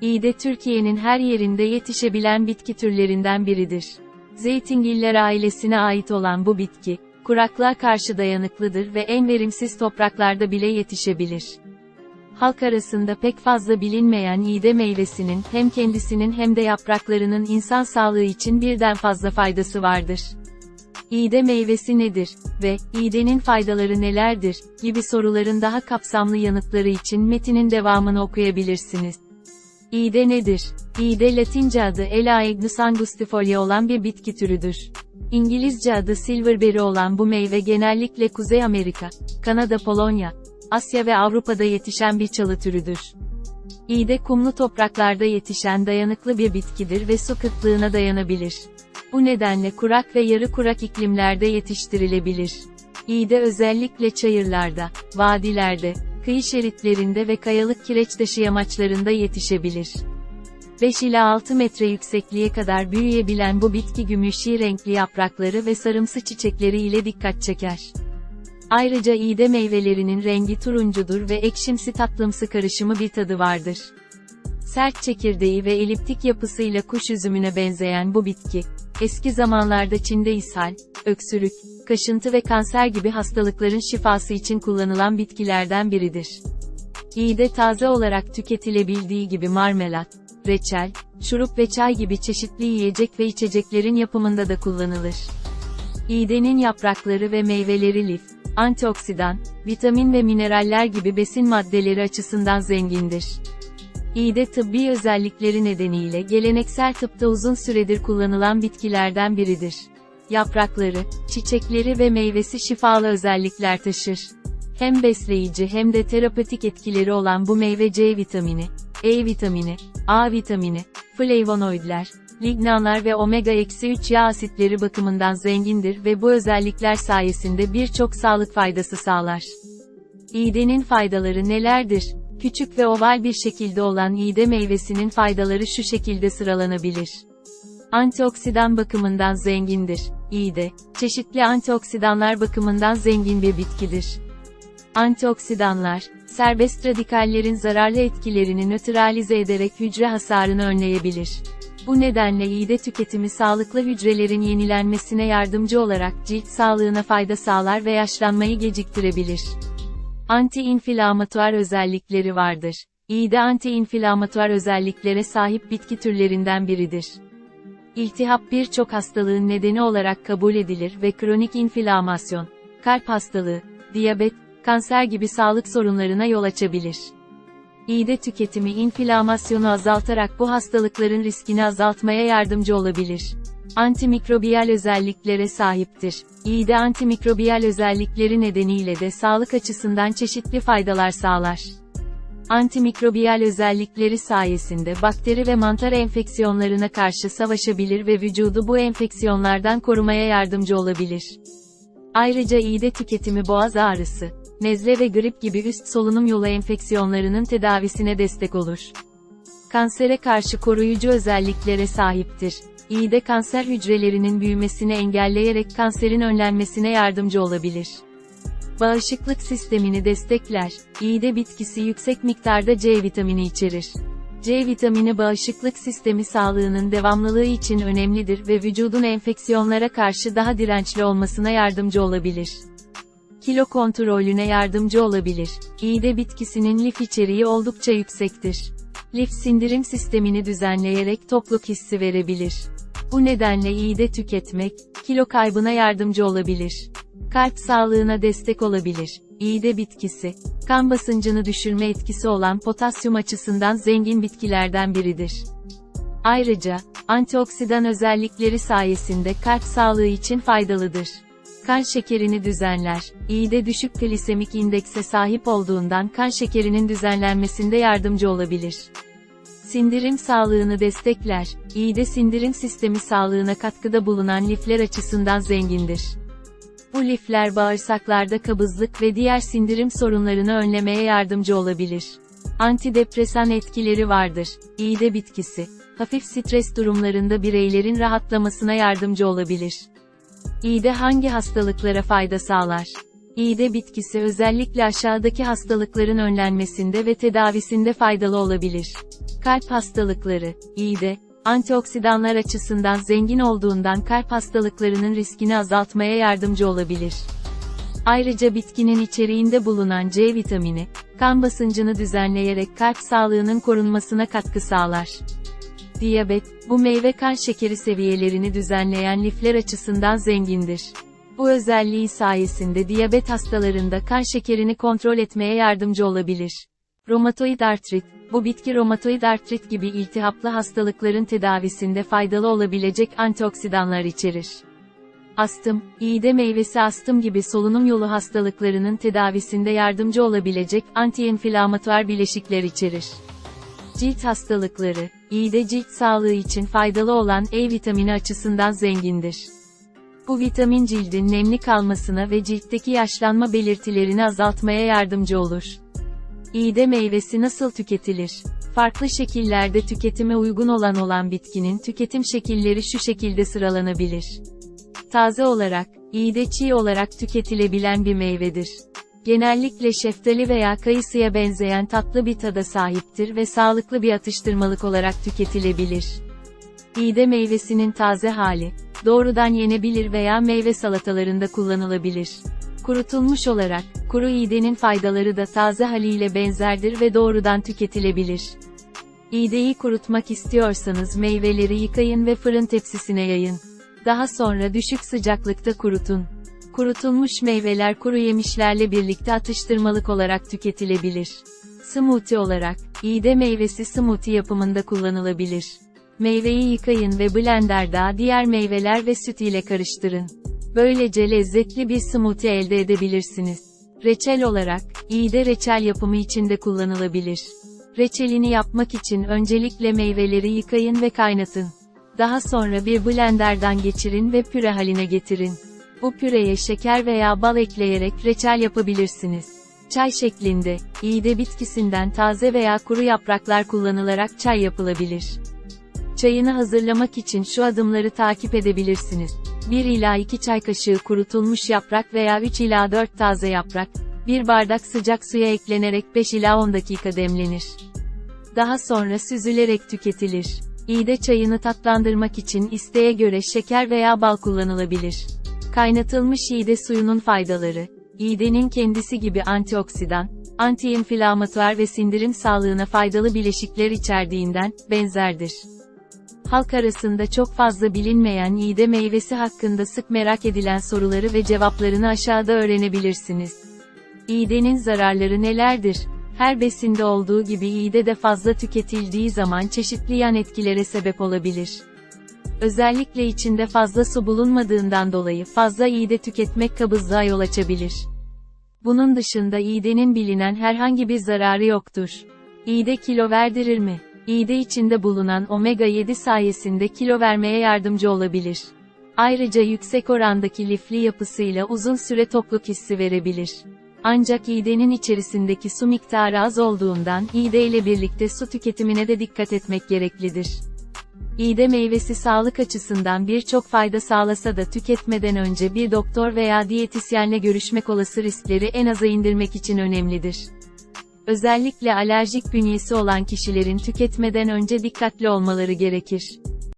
İğde Türkiye'nin her yerinde yetişebilen bitki türlerinden biridir. Zeytingiller ailesine ait olan bu bitki, kuraklığa karşı dayanıklıdır ve en verimsiz topraklarda bile yetişebilir. Halk arasında pek fazla bilinmeyen iğde meyvesinin hem kendisinin hem de yapraklarının insan sağlığı için birden fazla faydası vardır. İğde meyvesi nedir ve iğdenin faydaları nelerdir gibi soruların daha kapsamlı yanıtları için metinin devamını okuyabilirsiniz. İğde nedir? İğde Latince adı Elaegnus angustifolia olan bir bitki türüdür. İngilizce adı silverberry olan bu meyve genellikle Kuzey Amerika, Kanada, Polonya, Asya ve Avrupa'da yetişen bir çalı türüdür. İğde kumlu topraklarda yetişen dayanıklı bir bitkidir ve su kıtlığına dayanabilir. Bu nedenle kurak ve yarı kurak iklimlerde yetiştirilebilir. İğde özellikle çayırlarda, vadilerde, kıyı şeritlerinde ve kayalık kireç taşı yamaçlarında yetişebilir. 5 ila 6 metre yüksekliğe kadar büyüyebilen bu bitki gümüşi renkli yaprakları ve sarımsı çiçekleri ile dikkat çeker. Ayrıca iğde meyvelerinin rengi turuncudur ve ekşimsi tatlımsı karışımı bir tadı vardır. Sert çekirdeği ve eliptik yapısıyla kuş üzümüne benzeyen bu bitki, eski zamanlarda Çin'de ishal, öksürük, kaşıntı ve kanser gibi hastalıkların şifası için kullanılan bitkilerden biridir. İğde taze olarak tüketilebildiği gibi marmelat, reçel, şurup ve çay gibi çeşitli yiyecek ve içeceklerin yapımında da kullanılır. İğdenin yaprakları ve meyveleri lif, antioksidan, vitamin ve mineraller gibi besin maddeleri açısından zengindir. İğde tıbbi özellikleri nedeniyle geleneksel tıpta uzun süredir kullanılan bitkilerden biridir. Yaprakları, çiçekleri ve meyvesi şifalı özellikler taşır. Hem besleyici hem de terapetik etkileri olan bu meyve C vitamini, E vitamini, A vitamini, flavonoidler, lignanlar ve omega-3 yağ asitleri bakımından zengindir ve bu özellikler sayesinde birçok sağlık faydası sağlar. İğdenin faydaları nelerdir? Küçük ve oval bir şekilde olan iğde meyvesinin faydaları şu şekilde sıralanabilir. Antioksidan bakımından zengindir. İğde, çeşitli antioksidanlar bakımından zengin bir bitkidir. Antioksidanlar, serbest radikallerin zararlı etkilerini nötralize ederek hücre hasarını önleyebilir. Bu nedenle iğde tüketimi sağlıklı hücrelerin yenilenmesine yardımcı olarak cilt sağlığına fayda sağlar ve yaşlanmayı geciktirebilir. Anti-inflamatuar özellikleri vardır. İğde anti-inflamatuar özelliklere sahip bitki türlerinden biridir. İltihap birçok hastalığın nedeni olarak kabul edilir ve kronik inflamasyon, kalp hastalığı, diyabet, kanser gibi sağlık sorunlarına yol açabilir. İğde tüketimi inflamasyonu azaltarak bu hastalıkların riskini azaltmaya yardımcı olabilir. Antimikrobiyal özelliklere sahiptir. İğde antimikrobiyal özellikleri nedeniyle de sağlık açısından çeşitli faydalar sağlar. Antimikrobiyal özellikleri sayesinde bakteri ve mantar enfeksiyonlarına karşı savaşabilir ve vücudu bu enfeksiyonlardan korumaya yardımcı olabilir. Ayrıca iğde tüketimi boğaz ağrısı, nezle ve grip gibi üst solunum yolu enfeksiyonlarının tedavisine destek olur. Kansere karşı koruyucu özelliklere sahiptir. İğde kanser hücrelerinin büyümesini engelleyerek kanserin önlenmesine yardımcı olabilir. Bağışıklık sistemini destekler. İğde bitkisi yüksek miktarda C vitamini içerir. C vitamini bağışıklık sistemi sağlığının devamlılığı için önemlidir ve vücudun enfeksiyonlara karşı daha dirençli olmasına yardımcı olabilir. Kilo kontrolüne yardımcı olabilir. İğde bitkisinin lif içeriği oldukça yüksektir. Lif sindirim sistemini düzenleyerek tokluk hissi verebilir. Bu nedenle iğde tüketmek, kilo kaybına yardımcı olabilir. Kalp sağlığına destek olabilir. İğde bitkisi, kan basıncını düşürme etkisi olan potasyum açısından zengin bitkilerden biridir. Ayrıca, antioksidan özellikleri sayesinde kalp sağlığı için faydalıdır. Kan şekerini düzenler. İğde düşük glisemik indekse sahip olduğundan kan şekerinin düzenlenmesinde yardımcı olabilir. Sindirim sağlığını destekler. İğde sindirim sistemi sağlığına katkıda bulunan lifler açısından zengindir. Bu lifler bağırsaklarda kabızlık ve diğer sindirim sorunlarını önlemeye yardımcı olabilir. Antidepresan etkileri vardır. İğde bitkisi, hafif stres durumlarında bireylerin rahatlamasına yardımcı olabilir. İğde hangi hastalıklara fayda sağlar? İğde bitkisi özellikle aşağıdaki hastalıkların önlenmesinde ve tedavisinde faydalı olabilir. Kalp hastalıkları, İğde, antioksidanlar açısından zengin olduğundan kalp hastalıklarının riskini azaltmaya yardımcı olabilir. Ayrıca bitkinin içeriğinde bulunan C vitamini, kan basıncını düzenleyerek kalp sağlığının korunmasına katkı sağlar. Diyabet, bu meyve kan şekeri seviyelerini düzenleyen lifler açısından zengindir. Bu özelliği sayesinde diyabet hastalarında kan şekerini kontrol etmeye yardımcı olabilir. Romatoid artrit, bu bitki romatoid artrit gibi iltihaplı hastalıkların tedavisinde faydalı olabilecek antioksidanlar içerir. Astım, iğde meyvesi astım gibi solunum yolu hastalıklarının tedavisinde yardımcı olabilecek antiinflamatuar bileşikler içerir. Cilt hastalıkları, iğde cilt sağlığı için faydalı olan E vitamini açısından zengindir. Bu vitamin cildin nemli kalmasına ve ciltteki yaşlanma belirtilerini azaltmaya yardımcı olur. İğde meyvesi nasıl tüketilir? Farklı şekillerde tüketime uygun olan olan bitkinin tüketim şekilleri şu şekilde sıralanabilir. Taze olarak, iğde çiğ olarak tüketilebilen bir meyvedir. Genellikle şeftali veya kayısıya benzeyen tatlı bir tada sahiptir ve sağlıklı bir atıştırmalık olarak tüketilebilir. İğde meyvesinin taze hali, doğrudan yenebilir veya meyve salatalarında kullanılabilir. Kurutulmuş olarak, kuru iğdenin faydaları da taze haliyle benzerdir ve doğrudan tüketilebilir. İğdeyi kurutmak istiyorsanız meyveleri yıkayın ve fırın tepsisine yayın. Daha sonra düşük sıcaklıkta kurutun. Kurutulmuş meyveler kuru yemişlerle birlikte atıştırmalık olarak tüketilebilir. Smoothie olarak, iğde meyvesi smoothie yapımında kullanılabilir. Meyveyi yıkayın ve blenderda diğer meyveler ve süt ile karıştırın. Böylece lezzetli bir smoothie elde edebilirsiniz. Reçel olarak, iğde reçel yapımı için de kullanılabilir. Reçelini yapmak için öncelikle meyveleri yıkayın ve kaynatın. Daha sonra bir blenderdan geçirin ve püre haline getirin. Bu püreye şeker veya bal ekleyerek reçel yapabilirsiniz. Çay şeklinde, iğde bitkisinden taze veya kuru yapraklar kullanılarak çay yapılabilir. Çayını hazırlamak için şu adımları takip edebilirsiniz. 1 ila 2 çay kaşığı kurutulmuş yaprak veya 3 ila 4 taze yaprak, 1 bardak sıcak suya eklenerek 5 ila 10 dakika demlenir. Daha sonra süzülerek tüketilir. İğde çayını tatlandırmak için isteğe göre şeker veya bal kullanılabilir. Kaynatılmış iğde suyunun faydaları, İğdenin kendisi gibi antioksidan, antiinflamatuar ve sindirim sağlığına faydalı bileşikler içerdiğinden, benzerdir. Halk arasında çok fazla bilinmeyen iğde meyvesi hakkında sık merak edilen soruları ve cevaplarını aşağıda öğrenebilirsiniz. İğdenin zararları nelerdir? Her besinde olduğu gibi iğde de fazla tüketildiği zaman çeşitli yan etkilere sebep olabilir. Özellikle içinde fazla su bulunmadığından dolayı fazla iğde tüketmek kabızlığa yol açabilir. Bunun dışında iğdenin bilinen herhangi bir zararı yoktur. İğde kilo verdirir mi? İğde içinde bulunan omega-7 sayesinde kilo vermeye yardımcı olabilir. Ayrıca yüksek orandaki lifli yapısıyla uzun süre tokluk hissi verebilir. Ancak iğdenin içerisindeki su miktarı az olduğundan iğde ile birlikte su tüketimine de dikkat etmek gereklidir. İğde meyvesi sağlık açısından birçok fayda sağlasa da tüketmeden önce bir doktor veya diyetisyenle görüşmek olası riskleri en aza indirmek için önemlidir. Özellikle alerjik bünyesi olan kişilerin tüketmeden önce dikkatli olmaları gerekir.